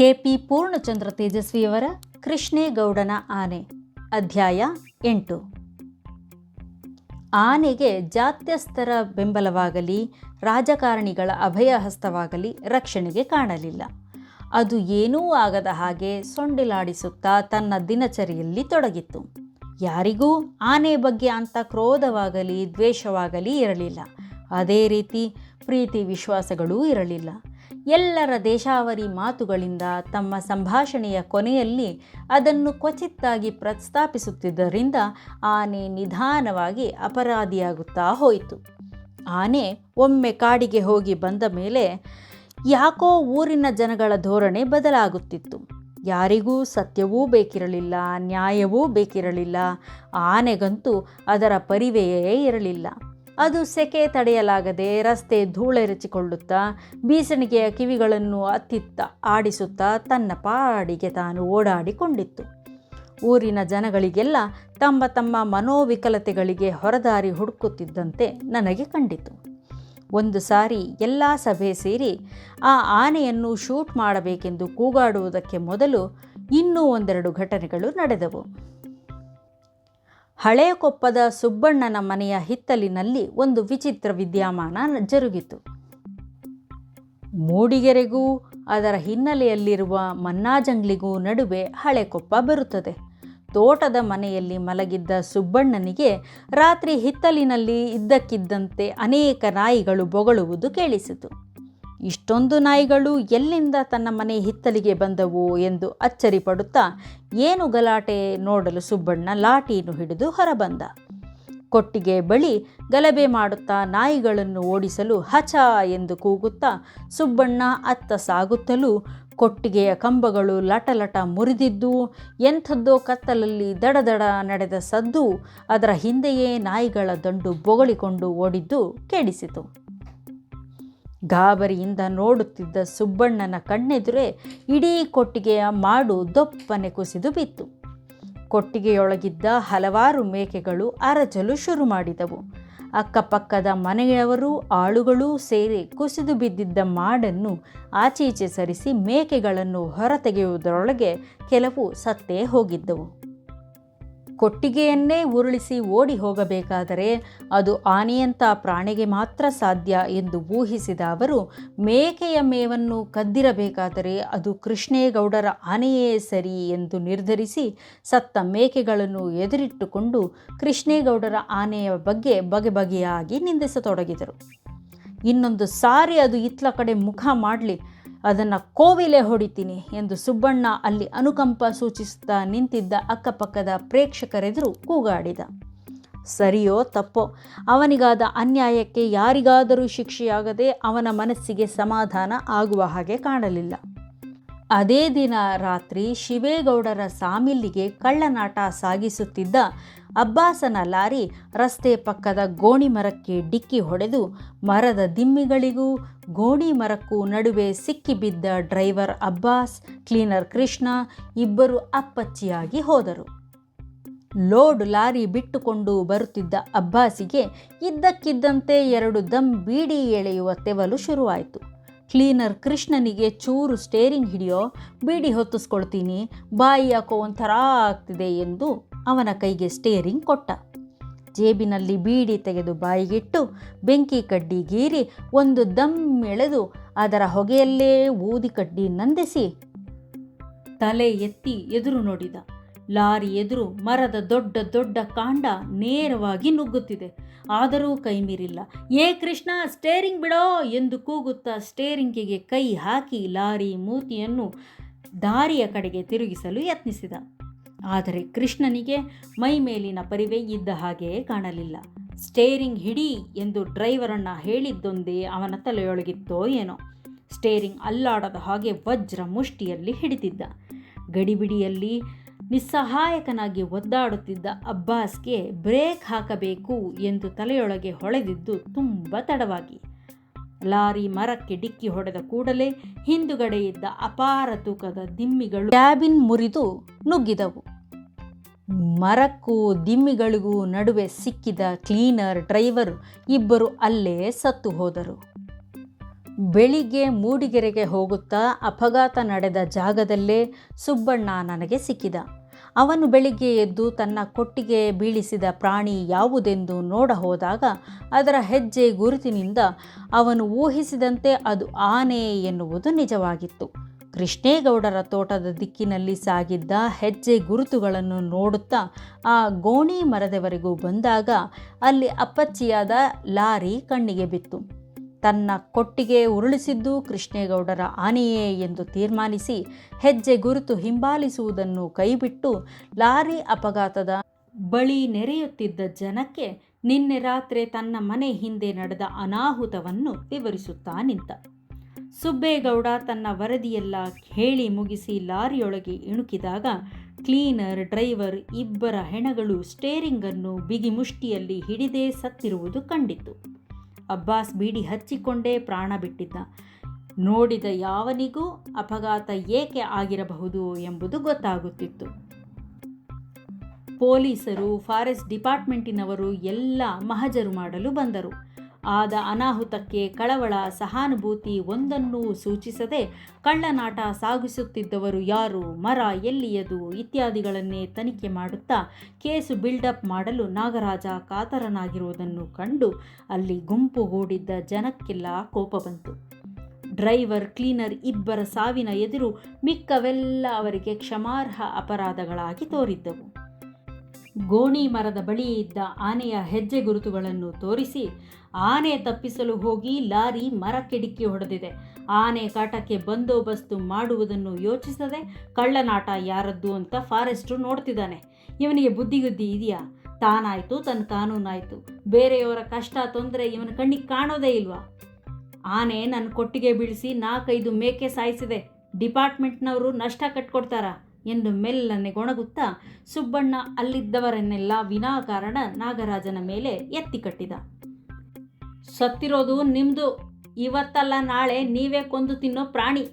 KP Purnachandra ತೇಜಸ್ವಿಯವರ ಕೃಷ್ಣೇಗೌಡನ ಆನೆ, ಅಧ್ಯಾಯ ಎಂಟು. ಆನೆಗೆ ಜಾತ್ಯಸ್ಥರ ಬೆಂಬಲವಾಗಲಿ, ರಾಜಕಾರಣಿಗಳ ಅಭಯ ಹಸ್ತವಾಗಲಿ ರಕ್ಷಣೆಗೆ ಕಾಣಲಿಲ್ಲ. ಅದು ಏನೂ ಆಗದ ಹಾಗೆ ಸೊಂಡಿಲಾಡಿಸುತ್ತಾ ತನ್ನ ದಿನಚರಿಯಲ್ಲಿ ತೊಡಗಿತ್ತು. ಯಾರಿಗೂ ಆನೆ ಬಗ್ಗೆ ಅಂಥ ಕ್ರೋಧವಾಗಲಿ ದ್ವೇಷವಾಗಲಿ ಇರಲಿಲ್ಲ. ಅದೇ ರೀತಿ ಪ್ರೀತಿ ವಿಶ್ವಾಸಗಳೂ ಇರಲಿಲ್ಲ. ಎಲ್ಲರ ದೇಶಾವರಿ ಮಾತುಗಳಿಂದ ತಮ್ಮ ಸಂಭಾಷಣೆಯ ಕೊನೆಯಲ್ಲಿ ಅದನ್ನು ಕ್ವಚಿತ್ತಾಗಿ ಪ್ರಸ್ತಾಪಿಸುತ್ತಿದ್ದರಿಂದ ಆನೆ ನಿಧಾನವಾಗಿ ಅಪರಾಧಿಯಾಗುತ್ತಾ ಹೋಯಿತು. ಆನೆ ಒಮ್ಮೆ ಕಾಡಿಗೆ ಹೋಗಿ ಬಂದ ಮೇಲೆ ಯಾಕೋ ಊರಿನ ಜನಗಳ ಧೋರಣೆ ಬದಲಾಗುತ್ತಿತ್ತು. ಯಾರಿಗೂ ಸತ್ಯವೂ ಬೇಕಿರಲಿಲ್ಲ, ನ್ಯಾಯವೂ ಬೇಕಿರಲಿಲ್ಲ. ಆನೆಗಂತೂ ಅದರ ಪರಿವೆಯೇ ಇರಲಿಲ್ಲ. ಅದು ಸೆಕೆ ತಡೆಯಲಾಗದೆ ರಸ್ತೆ ಧೂಳೆರಚಿಕೊಳ್ಳುತ್ತಾ, ಬೀಸಣಿಗೆಯ ಕಿವಿಗಳನ್ನು ಅತ್ತಿತ್ತ ಆಡಿಸುತ್ತಾ ತನ್ನ ಪಾಡಿಗೆ ತಾನು ಓಡಾಡಿಕೊಂಡಿತ್ತು. ಊರಿನ ಜನಗಳಿಗೆಲ್ಲ ತಮ್ಮ ತಮ್ಮ ಮನೋವಿಕಲತೆಗಳಿಗೆ ಹೊರದಾರಿ ಹುಡುಕುತ್ತಿದ್ದಂತೆ ನನಗೆ ಕಂಡಿತು. ಒಂದು ಸಾರಿ ಎಲ್ಲ ಸಭೆ ಸೇರಿ ಆ ಆನೆಯನ್ನು ಶೂಟ್ ಮಾಡಬೇಕೆಂದು ಕೂಗಾಡುವುದಕ್ಕೆ ಮೊದಲು ಇನ್ನೂ ಒಂದೆರಡು ಘಟನೆಗಳು ನಡೆದವು. ಹಳೆಯ ಕೊಪ್ಪದ ಸುಬ್ಬಣ್ಣನ ಮನೆಯ ಹಿತ್ತಲಿನಲ್ಲಿ ಒಂದು ವಿಚಿತ್ರ ವಿದ್ಯಮಾನ ಜರುಗಿತು. ಮೂಡಿಗೆರೆಗೂ ಅದರ ಹಿನ್ನೆಲೆಯಲ್ಲಿರುವ ಮನ್ನಾಜಂಗ್ಲಿಗೂ ನಡುವೆ ಹಳೆಕೊಪ್ಪ ಬರುತ್ತದೆ. ತೋಟದ ಮನೆಯಲ್ಲಿ ಮಲಗಿದ್ದ ಸುಬ್ಬಣ್ಣನಿಗೆ ರಾತ್ರಿ ಹಿತ್ತಲಿನಲ್ಲಿ ಇದ್ದಕ್ಕಿದ್ದಂತೆ ಅನೇಕ ನಾಯಿಗಳು ಬೊಗಳುವುದು ಕೇಳಿಸಿತು. ಇಷ್ಟೊಂದು ನಾಯಿಗಳು ಎಲ್ಲಿಂದ ತನ್ನ ಮನೆ ಹಿತ್ತಲಿಗೆ ಬಂದವು ಎಂದು ಅಚ್ಚರಿಪಡುತ್ತಾ ಏನು ಗಲಾಟೆ ನೋಡಲು ಸುಬ್ಬಣ್ಣ ಲಾಟಿಯನ್ನು ಹಿಡಿದು ಹೊರಬಂದ. ಕೊಟ್ಟಿಗೆ ಬಳಿ ಗಲಭೆ ಮಾಡುತ್ತಾ ನಾಯಿಗಳನ್ನು ಓಡಿಸಲು ಹಚ ಎಂದು ಕೂಗುತ್ತಾ ಸುಬ್ಬಣ್ಣ ಅತ್ತ ಸಾಗುತ್ತಲೂ ಕೊಟ್ಟಿಗೆಯ ಕಂಬಗಳು ಲಟಲಟ ಮುರಿದಿದ್ದು ಎಂಥದ್ದೋ ಕತ್ತಲಲ್ಲಿ ದಡದಡ ನಡೆದ ಸದ್ದು ಅದರ ಹಿಂದೆಯೇ ನಾಯಿಗಳ ದಂಡು ಬೊಗಳಿಕೊಂಡು ಓಡಿದ್ದು ಕೇಳಿಸಿತು ಗಾಬರಿಯಿಂದ ನೋಡುತ್ತಿದ್ದ ಸುಬ್ಬಣ್ಣನ ಕಣ್ಣೆದುರೇ ಇಡೀ ಕೊಟ್ಟಿಗೆಯ ಮಾಡು ದೊಪ್ಪನೆ ಕುಸಿದು ಬಿತ್ತು. ಕೊಟ್ಟಿಗೆಯೊಳಗಿದ್ದ ಹಲವಾರು ಮೇಕೆಗಳು ಅರಚಲು ಶುರು ಮಾಡಿದವು. ಅಕ್ಕಪಕ್ಕದ ಮನೆಯವರು ಆಳುಗಳೂ ಸೇರಿ ಕುಸಿದು ಬಿದ್ದಿದ್ದ ಮಾಡನ್ನು ಆಚೀಚೆ ಸರಿಸಿ ಮೇಕೆಗಳನ್ನು ಹೊರತೆಗೆಯುವುದರೊಳಗೆ ಕೆಲವು ಸತ್ತೇ ಹೋಗಿದ್ದವು. ಕೊಟ್ಟಿಗೆಯನ್ನೇ ಉರುಳಿಸಿ ಓಡಿ ಹೋಗಬೇಕಾದರೆ ಅದು ಆನೆಯಂಥ ಪ್ರಾಣಿಗೆ ಮಾತ್ರ ಸಾಧ್ಯ ಎಂದು ಊಹಿಸಿದ ಅವರು, ಮೇಕೆಯ ಮೇವನ್ನು ಕದ್ದಿರಬೇಕಾದರೆ ಅದು ಕೃಷ್ಣೇಗೌಡರ ಆನೆಯೇ ಸರಿ ಎಂದು ನಿರ್ಧರಿಸಿ ಸತ್ತ ಮೇಕೆಗಳನ್ನು ಎದುರಿಟ್ಟುಕೊಂಡು ಕೃಷ್ಣೇಗೌಡರ ಆನೆಯ ಬಗ್ಗೆ ಬಗೆ ಬಗೆಯಾಗಿ ನಿಂದಿಸತೊಡಗಿದರು. ಇನ್ನೊಂದು ಸಾರಿ ಅದು ಇತ್ಲ ಕಡೆ ಮುಖ ಮಾಡಲಿ ಅದನ್ನು ಕೋವಿಲೆ ಹೊಡಿತೀನಿ ಎಂದು ಸುಬ್ಬಣ್ಣ ಅಲ್ಲಿ ಅನುಕಂಪ ಸೂಚಿಸುತ್ತಾ ನಿಂತಿದ್ದ ಅಕ್ಕಪಕ್ಕದ ಪ್ರೇಕ್ಷಕರೆದುರು ಕೂಗಾಡಿದ. ಸರಿಯೋ ತಪ್ಪೋ, ಅವನಿಗಾದ ಅನ್ಯಾಯಕ್ಕೆ ಯಾರಿಗಾದರೂ ಶಿಕ್ಷೆಯಾಗದೆ ಅವನ ಮನಸ್ಸಿಗೆ ಸಮಾಧಾನ ಆಗುವ ಹಾಗೆ ಕಾಣಲಿಲ್ಲ. ಅದೇ ದಿನ ರಾತ್ರಿ ಶಿವೇಗೌಡರ ಸಾಮಿಲ್ಲಿಗೆ ಕಳ್ಳನಾಟ ಸಾಗಿಸುತ್ತಿದ್ದ ಅಬ್ಬಾಸನ ಲಾರಿ ರಸ್ತೆ ಪಕ್ಕದ ಗೋಣಿ ಮರಕ್ಕೆ ಡಿಕ್ಕಿ ಹೊಡೆದು ಮರದ ದಿಮ್ಮಿಗಳಿಗೂ ಗೋಣಿ ಮರಕ್ಕೂ ನಡುವೆ ಸಿಕ್ಕಿಬಿದ್ದ ಡ್ರೈವರ್ ಅಬ್ಬಾಸ್, ಕ್ಲೀನರ್ ಕೃಷ್ಣ ಇಬ್ಬರು ಅಪ್ಪಚ್ಚಿಯಾಗಿ ಹೋದರು. ಲೋಡ್ ಲಾರಿ ಬಿಟ್ಟುಕೊಂಡು ಬರುತ್ತಿದ್ದ ಅಬ್ಬಾಸಿಗೆ ಇದ್ದಕ್ಕಿದ್ದಂತೆ ಎರಡು ದಮ್ ಬೀಡಿ ಎಳೆಯುವ ತೆವಲು ಶುರುವಾಯಿತು. ಕ್ಲೀನರ್ ಕೃಷ್ಣನಿಗೆ, ಚೂರು ಸ್ಟೇರಿಂಗ್ ಹಿಡಿಯೋ, ಬೀಡಿ ಹೊತ್ತಿಸ್ಕೊಳ್ತೀನಿ, ಬಾಯಿ ಯಾಕೋ ಒಂಥರ ಆಗ್ತಿದೆ ಎಂದು ಅವನ ಕೈಗೆ ಸ್ಟೇರಿಂಗ್ ಕೊಟ್ಟ. ಜೇಬಿನಲ್ಲಿ ಬೀಡಿ ತೆಗೆದು ಬಾಯಿಗಿಟ್ಟು ಬೆಂಕಿ ಕಡ್ಡಿ ಗೀರಿ ಒಂದು ದಮ್ ಎಳೆದು ಅದರ ಹೊಗೆಯಲ್ಲೇ ಊದಿ ಕಡ್ಡಿ ನಂದಿಸಿ. ತಲೆ ಎತ್ತಿ ಎದುರು ನೋಡಿದ. ಲಾರಿ ಎದುರು ಮರದ ದೊಡ್ಡ ದೊಡ್ಡ ಕಾಂಡ ನೇರವಾಗಿ ನುಗ್ಗುತ್ತಿದೆ. ಆದರೂ ಕೈ ಮೀರಿಲ್ಲ. ಏ ಕೃಷ್ಣ ಸ್ಟೇರಿಂಗ್ ಬಿಡೋ ಎಂದು ಕೂಗುತ್ತಾ ಸ್ಟೇರಿಂಗಿಗೆ ಕೈ ಹಾಕಿ ಲಾರಿ ಮೂತಿಯನ್ನು ದಾರಿಯ ಕಡೆಗೆ ತಿರುಗಿಸಲು ಯತ್ನಿಸಿದ. ಆದರೆ ಕೃಷ್ಣನಿಗೆ ಮೈ ಮೇಲಿನ ಪರಿವೆ ಇದ್ದ ಹಾಗೆಯೇ ಕಾಣಲಿಲ್ಲ. ಸ್ಟೇರಿಂಗ್ ಹಿಡಿ ಎಂದು ಡ್ರೈವರನ್ನ ಹೇಳಿದ್ದೊಂದೇ ಅವನ ತಲೆಯೊಳಗಿತ್ತೋ ಏನೋ. ಸ್ಟೇರಿಂಗ್ ಅಲ್ಲಾಡದ ಹಾಗೆ ವಜ್ರ ಮುಷ್ಟಿಯಲ್ಲಿ ಹಿಡಿದಿದ್ದ. ಗಡಿಬಿಡಿಯಲ್ಲಿ ನಿಸ್ಸಹಾಯಕನಾಗಿ ಒದ್ದಾಡುತ್ತಿದ್ದ ಅಬ್ಬಾಸ್ಗೆ ಬ್ರೇಕ್ ಹಾಕಬೇಕು ಎಂದು ತಲೆಯೊಳಗೆ ಹೊಳೆದಿದ್ದು ತುಂಬ ತಡವಾಗಿ. ಲಾರಿ ಮರಕ್ಕೆ ಡಿಕ್ಕಿ ಹೊಡೆದ ಕೂಡಲೇ ಹಿಂದುಗಡೆ ಇದ್ದ ಅಪಾರ ತೂಕದ ದಿಮ್ಮಿಗಳು ಕ್ಯಾಬಿನ್ ಮುರಿದು ನುಗ್ಗಿದವು. ಮರಕ್ಕೂ ದಿಮ್ಮಿಗಳಿಗೂ ನಡುವೆ ಸಿಕ್ಕಿದ ಕ್ಲೀನರ್ ಡ್ರೈವರ್ ಇಬ್ಬರು ಅಲ್ಲೇ ಸತ್ತು ಹೋದರು. ಬೆಳಿಗ್ಗೆ ಮೂಡಿಗೆರೆಗೆ ಹೋಗುತ್ತಾ ಅಪಘಾತ ನಡೆದ ಜಾಗದಲ್ಲೇ ಸುಬ್ಬಣ್ಣ ನನಗೆ ಸಿಕ್ಕಿದ. ಅವನು ಬೆಳಿಗ್ಗೆ ಎದ್ದು ತನ್ನ ಕೊಟ್ಟಿಗೆ ಬೀಳಿಸಿದ ಪ್ರಾಣಿ ಯಾವುದೆಂದು ನೋಡ ಹೋದಾಗ ಅದರ ಹೆಜ್ಜೆ ಗುರುತಿನಿಂದ ಅವನು ಊಹಿಸಿದಂತೆ ಅದು ಆನೆ ಎನ್ನುವುದು ನಿಜವಾಗಿತ್ತು. ಕೃಷ್ಣೇಗೌಡರ ತೋಟದ ದಿಕ್ಕಿನಲ್ಲಿ ಸಾಗಿದ್ದ ಹೆಜ್ಜೆ ಗುರುತುಗಳನ್ನು ನೋಡುತ್ತಾ ಆ ಗೋಣಿ ಮರದವರೆಗೂ ಬಂದಾಗ ಅಲ್ಲಿ ಅಪ್ಪಚ್ಚಿಯಾದ ಲಾರಿ ಕಣ್ಣಿಗೆ ಬಿತ್ತು. ತನ್ನ ಕೊಟ್ಟಿಗೆ ಉರುಳಿಸಿದ್ದು ಕೃಷ್ಣೇಗೌಡರ ಆನೆಯೇ ಎಂದು ತೀರ್ಮಾನಿಸಿ ಹೆಜ್ಜೆ ಗುರುತು ಹಿಂಬಾಲಿಸುವುದನ್ನು ಕೈಬಿಟ್ಟು ಲಾರಿ ಅಪಘಾತದ ಬಳಿ ನೆರೆಯುತ್ತಿದ್ದ ಜನಕ್ಕೆ ನಿನ್ನೆ ರಾತ್ರಿ ತನ್ನ ಮನೆ ಹಿಂದೆ ನಡೆದ ಅನಾಹುತವನ್ನು ವಿವರಿಸುತ್ತಾ ನಿಂತ. ಸುಬ್ಬೇಗೌಡ ತನ್ನ ವರದಿಯೆಲ್ಲ ಹೇಳಿ ಮುಗಿಸಿ ಲಾರಿಯೊಳಗೆ ಇಣುಕಿದಾಗ ಕ್ಲೀನರ್, ಡ್ರೈವರ್ ಇಬ್ಬರ ಹೆಣಗಳು ಸ್ಟೇರಿಂಗನ್ನು ಬಿಗಿ ಮುಷ್ಟಿಯಲ್ಲಿ ಹಿಡಿದೇ ಸತ್ತಿರುವುದು ಕಂಡಿತು ಅಬ್ಬಾಸ್ ಬೀಡಿ ಹಚ್ಚಿಕೊಂಡೇ ಪ್ರಾಣ ಬಿಟ್ಟಿದ್ದ. ನೋಡಿದ ಯಾವನಿಗೂ ಅಪಘಾತ ಏಕೆ ಆಗಿರಬಹುದು ಎಂಬುದು ಗೊತ್ತಾಗುತ್ತಿತ್ತು. ಪೊಲೀಸರು, ಫಾರೆಸ್ಟ್ ಡಿಪಾರ್ಟ್ಮೆಂಟಿನವರು ಎಲ್ಲ ಮಹಜರು ಮಾಡಲು ಬಂದರು. ಆದ ಅನಾಹುತಕ್ಕೆ ಕಳವಳ ಸಹಾನುಭೂತಿ ಒಂದನ್ನೂ ಸೂಚಿಸದೆ ಕಳ್ಳನಾಟ ಸಾಗಿಸುತ್ತಿದ್ದವರು ಯಾರು? ಮರ ಎಲ್ಲಿಯದು? ಇತ್ಯಾದಿಗಳನ್ನೇ ತನಿಖೆ ಮಾಡುತ್ತಾ ಕೇಸು ಬಿಲ್ಡಪ್ ಮಾಡಲು ನಾಗರಾಜ ಕಾತರನಾಗಿರುವುದನ್ನು ಕಂಡು ಅಲ್ಲಿ ಗುಂಪುಗೂಡಿದ್ದ ಜನಕ್ಕೆಲ್ಲ ಕೋಪ ಬಂತು. ಡ್ರೈವರ್, ಕ್ಲೀನರ್ ಇಬ್ಬರ ಸಾವಿನ ಎದುರು ಮಿಕ್ಕವೆಲ್ಲ ಅವರಿಗೆ ಕ್ಷಮಾರ್ಹ ಅಪರಾಧಗಳಾಗಿ ತೋರಿದ್ದವು. ಗೋಣಿ ಮರದ ಬಳಿ ಇದ್ದ ಆನೆಯ ಹೆಜ್ಜೆ ಗುರುತುಗಳನ್ನು ತೋರಿಸಿ ಆನೆ ತಪ್ಪಿಸಲು ಹೋಗಿ ಲಾರಿ ಮರಕ್ಕೆ ಡಿಕ್ಕಿ ಹೊಡೆದಿದೆ. ಆನೆ ಕಾಟಕ್ಕೆ ಬಂದೋಬಸ್ತು ಮಾಡುವುದನ್ನು ಯೋಚಿಸದೆ ಕಳ್ಳನಾಟ ಯಾರದ್ದು ಅಂತ ಫಾರೆಸ್ಟ್ರು ನೋಡ್ತಿದ್ದಾನೆ. ಇವನಿಗೆ ಬುದ್ಧಿಗುದ್ದಿ ಇದೆಯಾ? ತಾನಾಯಿತು, ತನ್ನ ಕಾನೂನಾಯಿತು. ಬೇರೆಯವರ ಕಷ್ಟ, ತೊಂದರೆ ಇವನ ಕಣ್ಣಿಗೆ ಕಾಣೋದೇ ಇಲ್ವಾ? ಆನೆ ನನ್ನ ಕೊಟ್ಟಿಗೆ ಬೀಳಿಸಿ ನಾಲ್ಕೈದು ಮೇಕೆ ಸಾಯಿಸಿದೆ. ಡಿಪಾರ್ಟ್ಮೆಂಟ್ನವರು ನಷ್ಟ ಕಟ್ಕೊಡ್ತಾರ? ಎಂದು ಮೆಲ್ಲನೆ ಗೊಣಗುತ್ತಾ ಸುಬ್ಬಣ್ಣ ಅಲ್ಲಿದ್ದವರನ್ನೆಲ್ಲ ವಿನಾಕಾರಣ ನಾಗರಾಜನ ಮೇಲೆ ಎತ್ತಿ ಕಟ್ಟಿದ. ಸತ್ತಿರೋದು ನಿಮ್ಮದು ಇವತ್ತಲ್ಲ ನಾಳೆ ನೀವೇ ಕೊಂದು ತಿನ್ನೋ ಪ್ರಾಣಿ.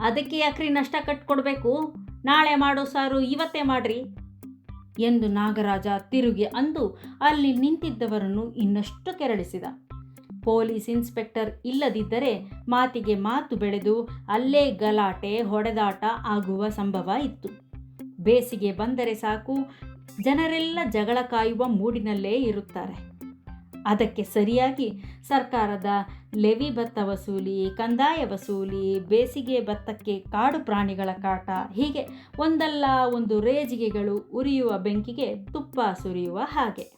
ಅದಕ್ಕೆ ಯಾಕ್ರಿ ನಷ್ಟ ಕಟ್ಕೊಡ್ಬೇಕು? ನಾಳೆ ಮಾಡೋ ಸಾರು ಇವತ್ತೇ ಮಾಡ್ರಿ ಎಂದು ನಾಗರಾಜ ತಿರುಗಿ ಅಂದು ಅಲ್ಲಿ ನಿಂತಿದ್ದವರನ್ನು ಇನ್ನಷ್ಟು ಕೆರಳಿಸಿದ. ಪೊಲೀಸ್ ಇನ್ಸ್ಪೆಕ್ಟರ್ ಇಲ್ಲದಿದ್ದರೆ ಮಾತಿಗೆ ಮಾತು ಬೆಳೆದು ಅಲ್ಲೇ ಗಲಾಟೆ, ಹೊಡೆದಾಟ ಆಗುವ ಸಂಭವ ಇತ್ತು. ಬೇಸಿಗೆ ಬಂದರೆ ಸಾಕು, ಜನರೆಲ್ಲ ಜಗಳ ಕಾಯುವ ಮೂಡಿನಲ್ಲೇ ಇರುತ್ತಾರೆ. ಅದಕ್ಕೆ ಸರಿಯಾಗಿ ಸರ್ಕಾರದ ಲೆವಿ ಭತ್ತ ವಸೂಲಿ, ಕಂದಾಯ ವಸೂಲಿ, ಬೇಸಿಗೆ ಭತ್ತಕ್ಕೆ ಕಾಡು ಪ್ರಾಣಿಗಳ ಕಾಟ, ಹೀಗೆ ಒಂದಲ್ಲ ಒಂದು ರೇಜಿಗೆಗಳು ಉರಿಯುವ ಬೆಂಕಿಗೆ ತುಪ್ಪ ಸುರಿಯುವ ಹಾಗೆ.